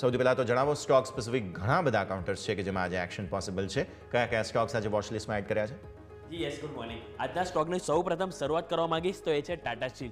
સૌથી પહેલાં તો જણાવો સ્ટોક સ્પેસિફિક ઘણા બધા કાઉન્ટર્સ છે કે જેમાં આજે એક્શન પોસિબલ છે? કયા કયા સ્ટોક્સ આજે વોચ લિસ્ટમાં એડ કર્યા છે? જી યસ ગુડ મોર્નિંગ આજના સ્ટોકની સૌ પ્રથમ શરૂઆત કરવા માંગીશ તો એ છે ટાટા સ્ટીલ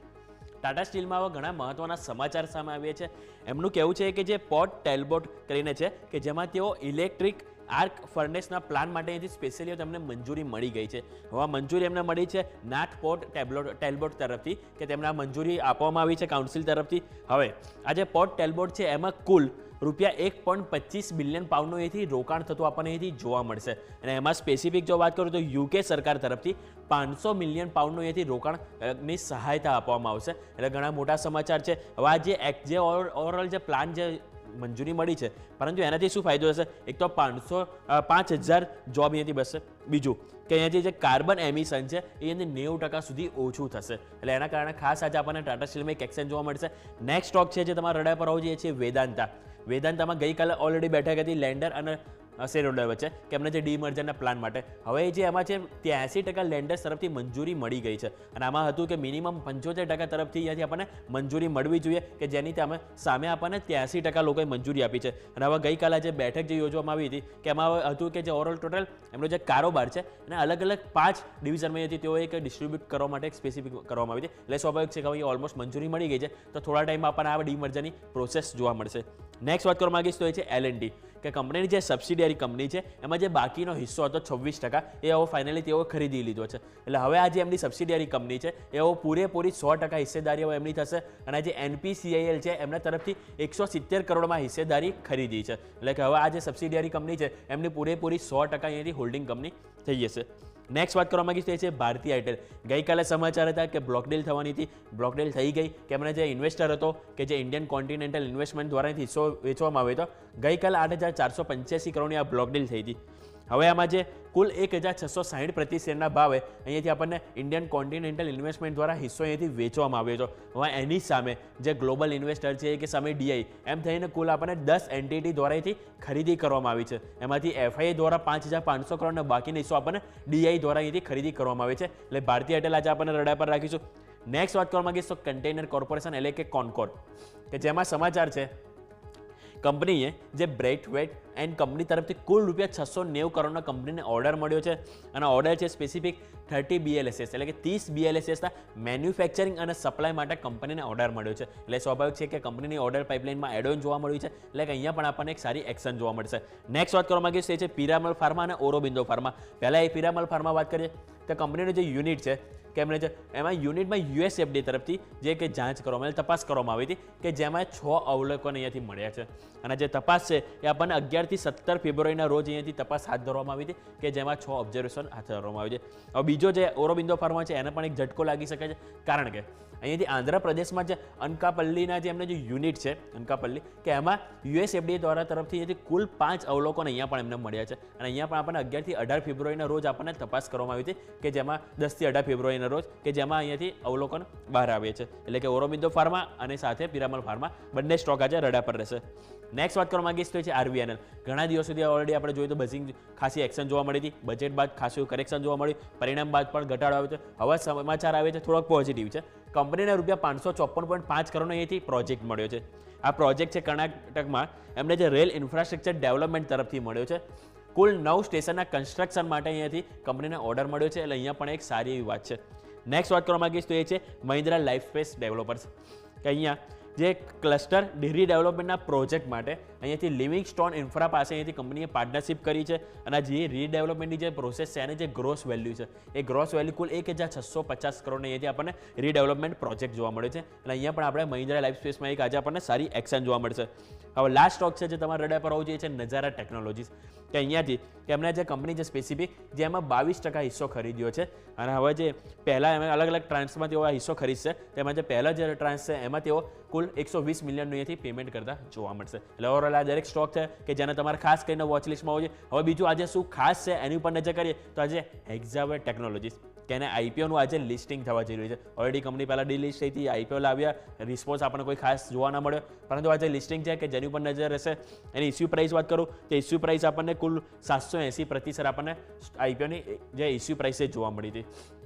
ટાટા સ્ટીલમાં આવા ઘણા મહત્વના સમાચાર સામે આવ્યા છે. એમનું કહેવું છે કે જે પોટ ટેલબોટ કરીને છે કે જેમાં તેઓ ઇલેક્ટ્રિક આર્ક ફર્નેસના પ્લાન માટે અહીંથી સ્પેશિયલી તેમને મંજૂરી મળી ગઈ છે. હવે મંજૂરી એમને મળી છે નાટ પોર્ટ ટેબલોટ, ટેલબોટ તરફથી કે તેમને મંજૂરી આપવામાં આવી છે કાઉન્સિલ તરફથી. હવે આ જે પોર્ટ ટેલબોટ છે એમાં કુલ રૂપિયા એક પોઈન્ટ પચીસ બિલિયન પાઉન્ડનું અહીંથી રોકાણ થતું આપણને અહીંથી જોવા મળશે. અને એમાં સ્પેસિફિક જો વાત કરું તો યુકે સરકાર તરફથી પાંચસો મિલિયન પાઉન્ડનું અહીંથી રોકાણની સહાયતા આપવામાં આવશે. એટલે ઘણા મોટા સમાચાર છે. હવે આ જે એક્ટ જે ઓવરઓલ જે પ્લાન જે મંજૂરી મળી છે, પરંતુ એનાથી શું ફાયદો થશે એક તો પાંચસો પાંચ હજાર જોબ અહીંયાથી બસશે. બીજું કે અહીંયાથી જે કાર્બન એમિશન છે, એ અહીંયાથી નેવું ટકા સુધી ઓછું થશે. એટલે એના કારણે ખાસ આજે આપણને ટાટા સ્ટીલમાં એક એક્શન જોવા મળશે. નેક્સ્ટ સ્ટોક છે જે તમારા રડા પર હોવું જોઈએ છે વેદાંતા. વેદાંતામાં ગઈકાલે ઓલરેડી બેઠક હતી લેન્ડર અને શેરહોલ્ડર વચ્ચે કે એમને જે ડીમર્જરના પ્લાન માટે. હવે જે એમાં છે ત્યાંસી ટકા લેન્ડર્સ તરફથી મંજૂરી મળી ગઈ છે. અને આમાં હતું કે મિનિમમ પંચોતેર ટકા તરફથી અહીંયાથી આપણને મંજૂરી મળવી જોઈએ કે જેની તમે સામે આપણને ત્યાંસી ટકા લોકોએ મંજૂરી આપી છે. અને હવે ગઈકાલે જે બેઠક જે યોજવામાં આવી હતી, કે એમાં હતું કે જે ઓવરઓલ ટોટલ એમનો જે કારોબાર છે એને અલગ અલગ પાંચ ડિવિઝનમાં હતી તેઓ એક ડિસ્ટ્રીબ્યુટ કરવા માટે એક સ્પેસિફિક કરવામાં આવી હતી. એટલે સ્વાભાવિક છે કે હવે ઓલમોસ્ટ મંજૂરી મળી ગઈ છે. તો થોડા ટાઈમમાં આપણને આ ડીમર્જરની પ્રોસેસ જોવા મળશે. નેક્સ્ટ વાત કરવા માગીશ તો એ છે એલ કે કંપનીની જે સબસિડિયરી કંપની છે, એમાં જે બાકીનો હિસ્સો હતો છવ્વીસ ટકા, એ હવે ફાઇનલી તેઓ ખરીદી લીધો છે. એટલે હવે આ જે એમની સબસિડિયરી કંપની છે, એ હવે પૂરેપૂરી સો ટકા હિસ્સેદારી હવે એમની થશે અને જે એનપીસીઆઈએલ છે, એમના તરફથી એકસો સિત્તેર કરોડમાં હિસ્સેદારી ખરીદી છે. એટલે કે હવે આ જે સબસિડિયરી કંપની છે, એમની પૂરેપૂરી સો ટકા અહીંયાથી હોલ્ડિંગ કંપની થઈ જશે. નેક્સ્ટ વાત કરવા માંગીશ તે છે ભારતીય એરટેલ ગઈકાલે સમાચાર હતા કે બ્લોકડેલ થવાની હતી. બ્લોકડેલ થઈ ગઈ કે એમણે જે ઇન્વેસ્ટર હતો કે જે ઇન્ડિયન કોન્ટિનેન્ટલ ઇન્વેસ્ટમેન્ટ દ્વારા હિસ્સો વેચવામાં આવ્યો હતો. ગઈકાલે આઠ હજાર ચારસો પંચ્યાસી કરોડની આ બ્લોકડેલ થઈ હતી. હવે આમાં જે કુલ એક હજાર છસો સાહીઠ પ્રતિ શેરના ભાવે અહીંયાથી આપણને ઇન્ડિયન કોન્ટિનેન્ટલ ઇન્વેસ્ટમેન્ટ દ્વારા હિસ્સો અહીંયાથી વેચવામાં આવ્યો છે. હવે એની સામે જે ગ્લોબલ ઇન્વેસ્ટર છે કે સામે ડીઆઈ એમ થઈને કુલ આપણને દસ એન્ટિટી દ્વારા અહીંથી ખરીદી કરવામાં આવી છે. એમાંથી એફઆઈ દ્વારા પાંચ હજાર પાંચસો કરોડનો બાકીનો હિસ્સો આપણને ડીઆઈ દ્વારા અહીંથી ખરીદી કરવામાં આવી છે. એટલે ભારતીય એરટેલ આજે આપણને રડા પર રાખીશું. નેક્સ્ટ વાત કરવા માંગીશ તો કન્ટેનર કોર્પોરેશન એટલે કે કોનકોર કે જેમાં સમાચાર છે કંપનીએ જે બ્રેટ વેટ એન્ડ કંપની તરફથી કુલ રૂપિયા છસો નેવું કરોડના કંપનીને ઓર્ડર મળ્યો છે. અને ઓર્ડર છે સ્પેસિફિક થર્ટી બીએલએસએસ એટલે કે ત્રીસ બીએલએસએસના મેન્યુફેક્ચરિંગ અને સપ્લાય માટે કંપનીને ઓર્ડર મળ્યો છે. એટલે સ્વાભાવિક છે કે કંપનીની ઓર્ડર પાઇપલાઇનમાં એડોન જોવા મળ્યું છે, એટલે કે અહીંયા પણ આપણને એક સારી એક્શન જોવા મળશે. નેક્સ્ટ વાત કરવા માંગીશ તે છે પિરામલ ફાર્મા અને ઓરોબિંદો ફાર્મા. પહેલાં એ પિરામલ ફાર્મા વાત કરીએ, તો કંપનીનું જે યુનિટ છે કે એમણે જે એમાં યુનિટમાં યુએસએફડી તરફથી જે કે જાંચ કરવામાં તપાસ કરવામાં આવી હતી કે જેમાં છ અવલોકન અહીંયાથી મળ્યા છે. અને જે તપાસ છે એ આપણને અગિયારથી સત્તર ફેબ્રુઆરીના રોજ અહીંયાથી તપાસ હાથ ધરવામાં આવી હતી કે જેમાં છ ઓબ્ઝર્વેશન હાથ ધરવામાં આવી છે. હવે બીજો જે ઓરોબિંદો ફાર્મા છે, એને પણ એક ઝટકો લાગી શકે છે. કારણ કે અહીંયાથી આંધ્રપ્રદેશમાં જે અનકાપલ્લીના જે એમને જે યુનિટ છે, અનકાપલ્લી, કે એમાં યુએસએફડી દ્વારા તરફથી અહીંયાથી કુલ પાંચ અવલોકન અહીંયા પણ એમને મળ્યા છે. અને અહીંયા પણ આપણને અગિયારથી અઢાર ફેબ્રુઆરીના રોજ આપણને તપાસ કરવામાં આવી હતી કે જેમાં દસથી અઢાર ફેબ્રુઆરીના રોજ કે જેમાં અહીંયાથી અવલોકન બહાર આવે છે. એટલે કે ઓરોબિંદો ફાર્મા અને સાથે પિરામલ ફાર્મા બંને સ્ટોક આજે રડા પર રહેશે. નેક્સ્ટ વાત કરવા માંગીશ તો છે આરબીએનએલ ઘણા દિવસ સુધી ઓલરેડી આપણે જોયું તો બઝિંગ ખાસી એક્શન જોવા મળી હતી. બજેટ બાદ ખાસું કરેક્શન જોવા મળ્યું. પરિણામ બાદ પણ ઘટાડો આવ્યો છે. હવે સમાચાર આવે છે, થોડોક પોઝિટિવ છે. કંપનીને રૂપિયા પાંચસો ચોપન પોઈન્ટ પાંચ કરોડનો અહીંથી પ્રોજેક્ટ મળ્યો છે. આ પ્રોજેક્ટ છે કર્ણાટકમાં. એમને જે રેલ ઇન્ફ્રાસ્ટ્રક્ચર ડેવલપમેન્ટ તરફથી મળ્યો છે. કુલ નવ સ્ટેશનના કન્સ્ટ્રક્શન માટે અહીંયાથી કંપનીને ઓર્ડર મળ્યો છે. એટલે અહીંયા પણ એક સારી એવી વાત છે. નેક્સ્ટ વાત કરવા માંગીશ તો એ છે મહિન્દ્રા લાઈફ સ્પેસ ડેવલપર્સ કે અહીંયા જે ક્લસ્ટર ડેરી ડેવલપમેન્ટના પ્રોજેક્ટ માટે અહીંયાથી લિવિંગ સ્ટોન ઇન્ફ્રા પાસે અહીંયાથી કંપનીએ પાર્ટનરશિપ કરી છે અને જે રીડેવલપમેન્ટની જે પ્રોસેસ છે એને જે ગ્રોસ વેલ્યુ છે, એ ગ્રોસ વેલ્યુ કુલ એક હજાર છસો પચાસ કરોડ અહીંયાથી આપણને રીડેવલપમેન્ટ પ્રોજેક્ટ જોવા મળે છે. અને અહીંયા પણ આપણે મહિન્દ્રા લાઈફ સ્પેસમાં એક આજે આપણને સારી એક્શન જોવા મળશે. હવે લાસ્ટ સ્ટોક છે જે તમારા રડા પર હોવું જોઈએ છે નજારા ટેકનોલોજીસ કે અહીંયાથી કે એમણે જે કંપની છે સ્પેસિફિક જે એમાં બાવીસ ટકા હિસ્સો ખરીદ્યો છે. અને હવે જે પહેલાં એમ અલગ અલગ ટ્રાન્સમાં તેઓ હિસ્સો ખરીદશે, તેમાં જે પહેલાં જે ટ્રાન્સ છે એમાં તેઓ કુલ એકસો વીસ મિલિયનનું અહીંયાથી પેમેન્ટ કરતા જોવા મળશે. એટલે ઓવરઓલ આ દરેક સ્ટોક છે કે જેને તમારે ખાસ કરીને વોચ લિસ્ટમાં હોવું જોઈએ. હવે બીજું આજે શું ખાસ છે એની ઉપર નજર કરીએ તો આજે એક્ઝાવેર ટેકનોલોજીસ કે એને આઈપીઓનું આજે લિસ્ટિંગ થવા જઈ રહ્યું છે. ઓલરેડી કંપની પહેલાં ડીલિસ્ટ થઈ હતી આઈપીઓ લાવ્યા રિસ્પોન્સ આપણને કોઈ ખાસ જોવા ન મળ્યો. પરંતુ આજે લિસ્ટિંગ છે કે જેની ઉપર નજર રહેશે, એની ઇસ્યુ પ્રાઇસ વાત કરું, તો ઇસ્યુ પ્રાઇસ આપણને કુલ સાતસો એંસી પ્રતિશત આપણને આઈપીઓની જે ઇસ્યુ પ્રાઇસ જોવા મળી હતી.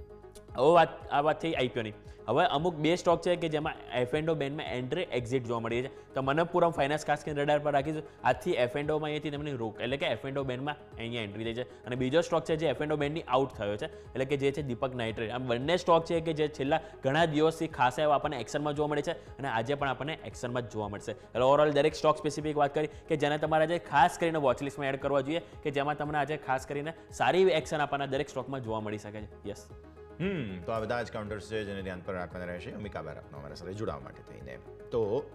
હવે વાત આ વાત થઈ આઈપીઓની હવે અમુક બે સ્ટોક છે કે જેમાં એફએન્ડો બેનમાં એન્ટ્રી એક્ઝિટ જોવા મળી છે. તો મનપુરમ ફાઇનાન્સ ખાસ કરીને રડાર પર રાખીશું આજથી એફએન્ડોમાં અહીંયાથી તમને રોક એટલે કે એફએન્ડો બેનમાં અહીંયા એન્ટ્રી થઈ છે. અને બીજો સ્ટોક છે જે એફએન્ડો બેનની આઉટ થયો છે, એટલે કે જે છે દીપક નાઇટ્રેટ. આમ બંને સ્ટોક છે કે જે છેલ્લા ઘણા દિવસથી ખાસ એવા આપણને એક્શનમાં જોવા મળે છે અને આજે પણ આપણને એક્શનમાં જ જોવા મળશે. એટલે ઓવરઓલ દરેક સ્ટોક સ્પેસિફિક વાત કરી કે જેને તમારે આજે ખાસ કરીને વોચલિસ્ટમાં એડ કરવા જોઈએ કે જેમાં તમને આજે ખાસ કરીને સારી એક્શન આપવાના દરેક સ્ટોકમાં જોવા મળી શકે છે. યસ હમ, તો આ બધા જ કાઉન્ટર્સ છે જેને ધ્યાન પર રાખવાના રહેશે. અમિકા બેર અમારા સાથે જોડાવા માટે થઈને. તો